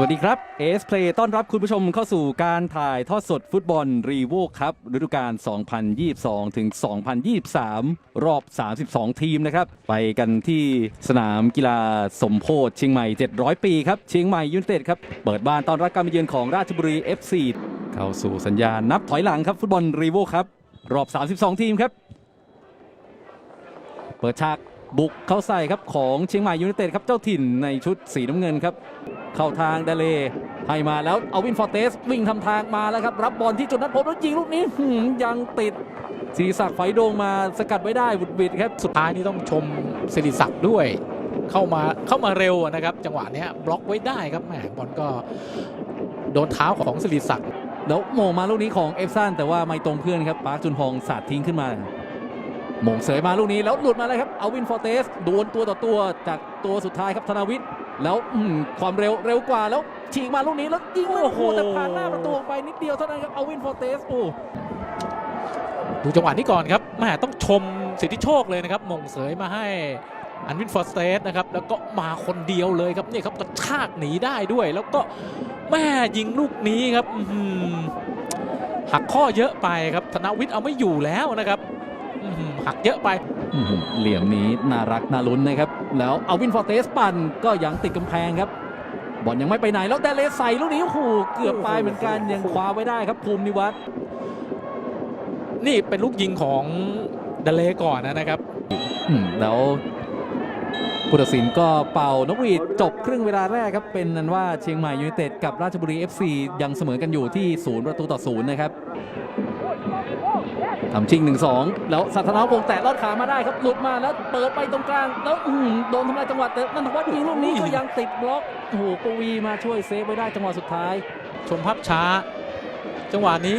วัสดีครับเอสเพลต้อนรับคุณผู้ชมเข้าสู่การถ่ายทอดสดฟุตบอลรีโวครับฤดูกาล 2022 ถึง 2023 รอบ 32 ทีมนะครับ ไปกันที่สนามกีฬาสมโพธิเชียงใหม่ 700 ปีครับ เชียงใหม่ยูไนเต็ดครับ เปิดบ้านต้อนรับการมาเยือนของราชบุรี FC เข้าสู่สัญญาณนับถอยหลังครับฟุตบอลรีโวครับ รอบ 32 ทีมครับ เปิดฉาก บุกเข้าใส่ครับของเชียงใหม่ยูไนเต็ดครับเจ้าถิ่นในชุดสีน้ำเงินครับ เข้าทางเดเลให้มาแล้วเอาวินฟอร์เตสวิ่งทำทางมาแล้วครับ รับบอลที่จุดนัดพบแล้วยิงลูกนี้หืมยังติดศีรษะไฟโดงมาสกัดไว้ได้บุดบิดครับสุดท้ายนี่ต้องชมสิริศักดิ์ด้วย เข้ามาเข้ามาเร็วนะครับ จังหวะเนี้ยบล็อกไว้ได้ครับแหมบอลก็โดนเท้าของสิริศักดิ์แล้วโมงมาลูกนี้ของเอฟซันแต่ว่าไม่ตรงเพื่อนครับปาร์คจุนฮองสาดทิ้งขึ้นมาโมงเสยมาลูกนี้แล้วหลุดมาเลยครับเอาวินฟอร์เตสดวลตัวต่อตัวจากตัวสุดท้ายครับธนาวิทย์แล้วอืมความเร็วเร็วกว่าแล้วฉีกมาลูกนี้แล้วยิงโอ้โหแต่ผ่านหน้าประตูออกไปนิดเดียวเท่านั้นครับเอาวินฟอร์เตสโอ้ดูจังหวะนี้ก่อนครับแหมต้องชมสิทธิโชคเลยนะครับมงเสยมาให้อันวินฟอร์สเตสนะครับแล้วก็มาคนเดียวเลยครับนี่ครับกระชากหนีได้ด้วย แล้วก็แม่ยิงลูกนี้ครับอื้อหือหักข้อเยอะไปครับธนวิทย์เอาไม่อยู่แล้วนะครับอื้อ หือหักเยอะไปอื้อหือเหลี่ยมนี้น่ารักน่าลุ้นนะครับ แล้วเอาวินฟอร์เตสปั่นก็ยังติดกำแพงครับบอลยังไม่ไปไหนแล้วเดเลใส่ลูกนี้โอ้โหเกือบไปเหมือนกันยังคว้าไว้ได้ครับภูมินิวัฒน์นี่เป็นลูกยิงของเดเลก่อนนะครับอืมแล้วผู้ตัดสินก็เป่านกหวีดจบครึ่งเวลาแรกครับ เป็นนั้นว่าเชียงใหม่ยูไนเต็ดกับราชบุรี FC ยังเสมอกันอยู่ที่ศูนย์ประตูต่อศูนย์นะครับ ทำชิง1-2แล้วสัทนาพงแตะลอดขามาได้ครับหลุดมาแล้วเปิดไปตรงกลาง แล้วโดนทำลายจังหวะแต่นันทวัฒน์ยิงลูกนี้ก็ยังติดบล็อกโอ้โหปวีมาช่วยเซฟไว้ได้จังหวะสุดท้าย ชมภาพช้า จังหวะนี้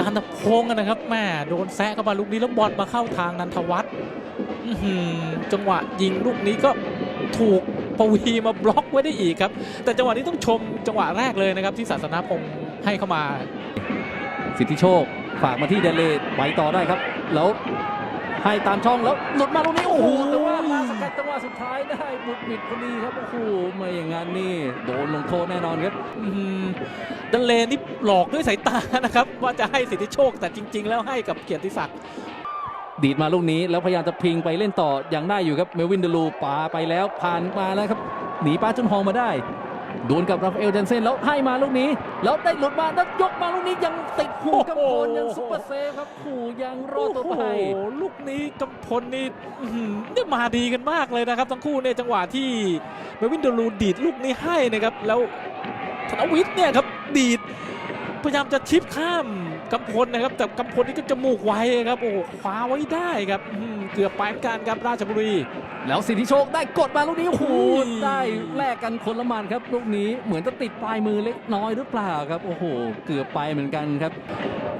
การตะพงกันนะครับแม่โดนแซะเข้ามาลูกนี้แล้วบอลมาเข้าทางนันทวัฒน์จังหวะยิงลูกนี้ก็ถูกปวีมาบล็อกไว้ได้อีกครับ แต่จังหวะนี้ต้องชมจังหวะแรกเลยนะครับที่ศาสนาพงษ์ให้เข้ามา สิทธิโชค ฝากมาที่เดเลไปต่อได้ครับ แล้วให้ตามช่องแล้วหลุดมาตรงนี้โอ้โหแต่ว่ามาสกัดจังหวะสุดท้ายได้บุดบิดพอดีครับโอ้โหไม่อย่างนั้นนี่โดนลงโทษแน่นอนครับอื้อหือดันเลนนี่หลอกด้วยสายตานะครับ ว่าจะให้สิทธิโชคแต่จริง ๆ แล้วให้กับเกียรติศักดิ์ดีดมาลูกนี้แล้วพยายามจะพิงไปเล่นต่ออย่างได้อยู่ครับเมลวินเดลูปาไปแล้วผ่านมาแล้วครับหนีป้าจุนฮองมาได้ ดวลกับราฟาเอลเจนเซนแล้วให้มาลูกนี้ แล้วได้หลุดมาแล้วยกมาลูกนี้ยังติดหูกำพลยังซุปเปอร์เซฟครับหูยังรอดตัวไปโอ้โหลูกนี้กำพลนี่อื้อหือเนี่ยมาดีกันมากเลยนะครับ ทั้งคู่เนี่ยจังหวะที่เมวินเดลูดีดลูกนี้ให้นะครับ แล้วธนวิทย์เนี่ยครับดีดพยายามจะชิปข้าม กำพลนะครับ แต่กำพลนี่ก็จมูกไวครับโอ้โหคว้าไว้ได้ครับอื้อหือเกือบไปเหมือนกันครับราชบุรี แล้วสิทธิโชคได้กดมาลูกนี้โอ้โหอุ้ยได้แลกกันคนละหมันครับลูกนี้เหมือนจะติดปลายมือเล็กน้อยหรือเปล่าครับโอ้โห เกือบไปเหมือนกันครับ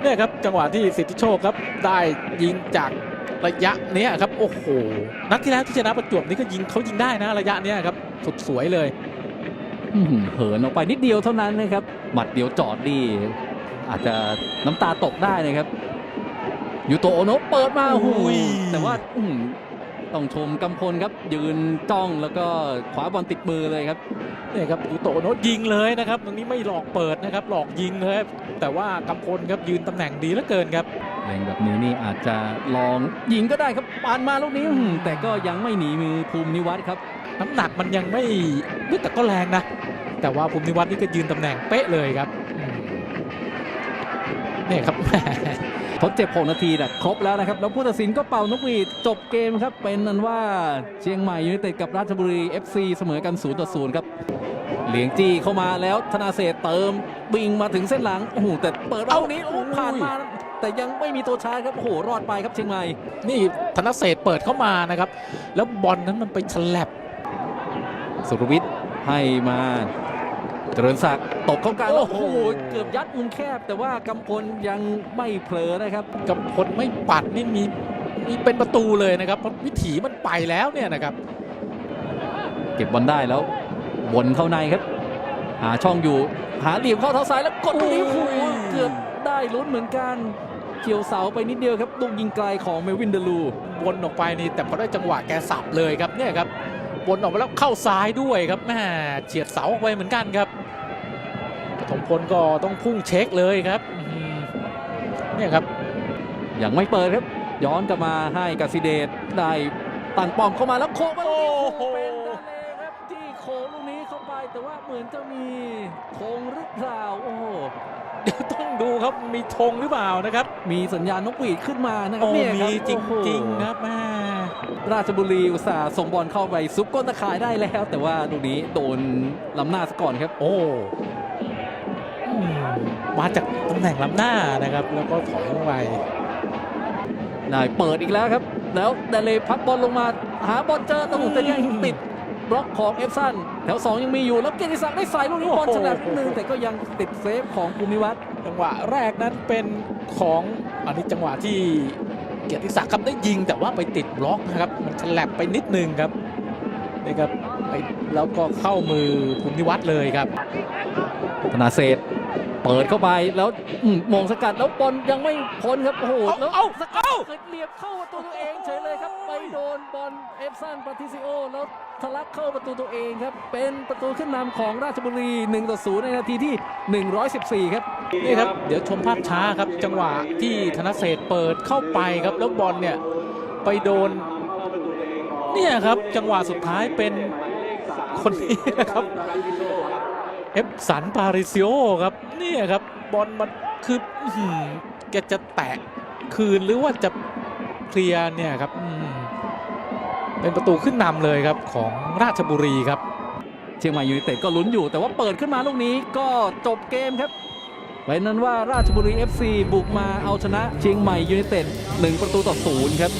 เนี่ยครับจังหวะที่สิทธิโชคครับได้ยิงจากระยะเนี้ยครับโอ้โหนัดที่แล้วที่ชนะประจวบนี่ก็ยิงเขายิงได้นะระยะเนี้ยครับสุดสวยเลยอื้อหือเหินออกไปนิดเดียวเท่านั้นนะครับหมัดเดียวจอดดี อาจจะน้ำตาตกได้นะครับยูโตะโอโนะเปิดมาโอ้โหอุ้ยแต่ว่าอื้อหือต้องชมกำพลครับ ยืนจ้องแล้วก็ขวาบอลติดมือเลยครับเนี่ยครับยูโตะโนะยิงเลยนะครับ ตรงนี้ไม่หลอกเปิดนะครับ หลอกยิงเลยครับแต่ว่ากำพลครับยืนตำแหน่งดีเหลือเกินครับแรงแบบนี้นี่อาจจะลองยิงก็ได้ครับปานมาลูกนี้อื้อหือแต่ก็ยังไม่หนีมือภูมินิวัฒน์ครับ น้ำหนักมันยังไม่นี่แต่ก็แรงนะแต่ว่าภูมิวัฒน์นี่ก็ยืนตำแหน่งเป๊ะเลยครับอืมเนี่ยครับแหมทดเจ็บ6นาทีนะครบแล้วนะครับ แล้วผู้ตัดสินก็เป่านกหวีดจบเกมครับ เป็นนั้นว่าเชียงใหม่ยูไนเต็ดกับราชบุรี FC เสมอกัน0ต่อ0ครับเหลียงจี้เข้ามาแล้วธนาเศษเติมบิงมาถึงเส้นหลังโอ้โหแต่เปิดเอานี้โอ้โหผ่านมาแต่ยังไม่มีตัวชาร์จครับโอ้โหรอดไปครับเชียงใหม่ นี่ธนเศษเปิดเข้ามานะครับ แล้วบอลนั้นมันไปฉลับสุรวิทย์ให้มา เจริญศักดิ์ตกเข้ากลางแล้วโอ้โหเกือบยัดมุมแคบ แต่ว่ากำพลยังไม่เผลอนะครับกำพลไม่ปัดนี่มีมีเป็นประตูเลยนะครับเพราะวิถีมันไปแล้วเนี่ยนะครับ เก็บบอลได้แล้ววนเข้าในครับ หาช่องอยู่หาเหลี่ยมเข้าเท้าซ้ายแล้วกดลูกนี้โอ้โหโอ้ยเกือบได้ลุ้นเหมือนกันเกี่ยวเสาไปนิดเดียวครับลูกยิงไกลของเมลวินเดลูวนออกไปนี่แต่พอได้จังหวะแกสับเลยครับเนี่ยครับ วนออกมาแล้วเข้าซ้ายด้วยครับแม่เฉียดเสาออกไปเหมือนกันครับปฐมพลก็ต้องพุ่งเช็คเลยครับอื้อหือเนี่ยครับยังไม่เปิดครับ ย้อนกลับมาให้กสิเดชได้ตั้งป้อมเข้ามาแล้วโค้งมาลูกนี้โอ้โหเป็นทะเลครับที่โค้งลูกนี้เข้าไปแต่ว่าเหมือนจะมีโค้งหรือเปล่าโอ้โห เดี๋ยวต้องดูครับมีธงหรือเปล่านะครับ มีสัญญาณนกหวีดขึ้นมานะครับโอ้เนี่ยคมีรับจโอ้โหริงๆครับแม่ราชบุรีอุตส่าห์ส่งบอลเข้าไปซุปก้นตะข่ายได้แล้ว แต่ว่าลูกนี้โดนล้ำหน้าซะก่อนครับ โอ้อืมมาจากตำแหน่งล้ำหน้านะครับ แล้วก็ถอยลงไปได้เปิดอีกแล้วครับ แล้วเดเลพักบอลลงมา หาบอลเจอตะหุ่นแต่ยังติด บล็อกของเอฟซันแถว 2 ยังมีอยู่ แล้วเกียรติศักดิ์ได้ใส่ลูกนี้บอลฉลับนิดนึงแต่ก็ยังติดเซฟของภูมิวัฒน์จังหวะแรกนั้นเป็นของอันนี้จังหวะที่เกียรติศักดิ์ครับได้ยิงแต่ว่าไปติดบล็อกนะครับ มันฉลับไปนิดนึงครับนี่ครับไปแล้วก็เข้ามือภูมิวัฒน์เลยครับ ธนาเศษเปิดเข้าไปแล้วอืมมงสกัดแล้วบอลยังไม่พ้นครับโอ้โหเอาแล้วเอาสกัดเกิดเหลียบเข้าประตูตัวเองเฉยเลยครับ ไปโดนบอลเอฟซันปาติซิโอแล้ว ทะลักเข้าประตูตัวเองครับ เป็นประตูขึ้นนำของราชบุรี1ต่อ0ในนาทีที่ 114 ครับ นี่ครับ เดี๋ยวชมภาพช้าครับ จังหวะที่ธนเศรษฐ์เปิดเข้าไปครับ แล้วบอลเนี่ย ไปโดน เนี่ยครับ จังหวะสุดท้ายเป็นคนนี้นะครับ เอฟสันปาริซิโอครับ เนี่ยครับ บอลมันคือแกจะแตะคืนหรือว่าจะเคลียร์เนี่ยครับอื เป็นประตูขึ้นนำเลยครับของราชบุรีครับ เชียงใหม่ยูไนเต็ดก็ลุ้นอยู่ แต่ว่าเปิดขึ้นมาลูกนี้ก็จบเกมครับเป็นนั้นว่าราชบุรี FC บุกมาเอาชนะเชียงใหม่ยูไนเต็ด1ประตูต่อ0ครับ